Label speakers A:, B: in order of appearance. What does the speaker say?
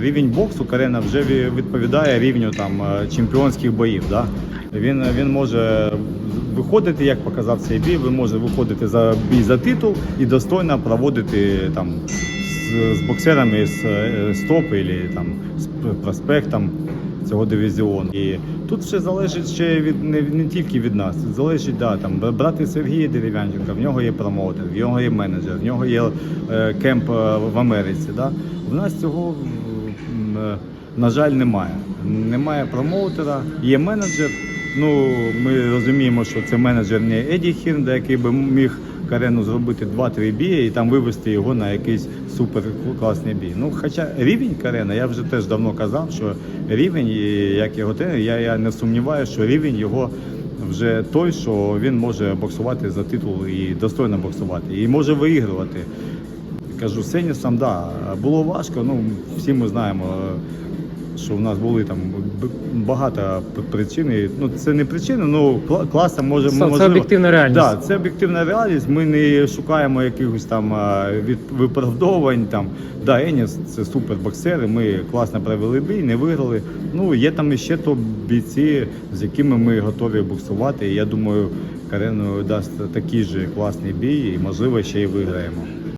A: рівень боксу Карена вже відповідає рівню там е, чемпіонських боїв. Да? Він, він може виходити, як показав цей бій, він може виходити за бій за титул і достойно проводити там з, з боксерами з е, стоп або там з проспектом цього дивізіону. І тут все залежить ще від не, не тільки від нас. Залежить да, там брати Сергія Дерев'янченка, в нього є промоутер, в нього є менеджер, в нього є е, кемп е, в Америці. Да? У нас цього на жаль немає. Немає промоутера, є менеджер. Ну, ми розуміємо, що це менеджер не Еді Хірнда, який би міг Карену зробити 2-3 бії і там вивести його на якийсь супер класний бій. Ну, хоча рівень Карена, я вже теж давно казав, що рівень, як його тренер, я, я не сумніваюся, що рівень його вже той, що він може боксувати за титул і достойно боксувати, і може виігрувати. Кажу, з Сенісом, да, було важко. Ну, всі ми знаємо, що в нас були там багато причин. Ну, це не причина, ну кла- класа може
B: Це- це об'єктивна реальність.
A: Да, це об'єктивна реальність. Ми не шукаємо якихось там від виправдовувань. Там да, Еніс це супер боксери. Ми класно провели бій, не виграли. Ну є там іще то бійці, з якими ми готові боксувати. І я думаю, Карену дасть такий же класний бій, і можливо ще й виграємо.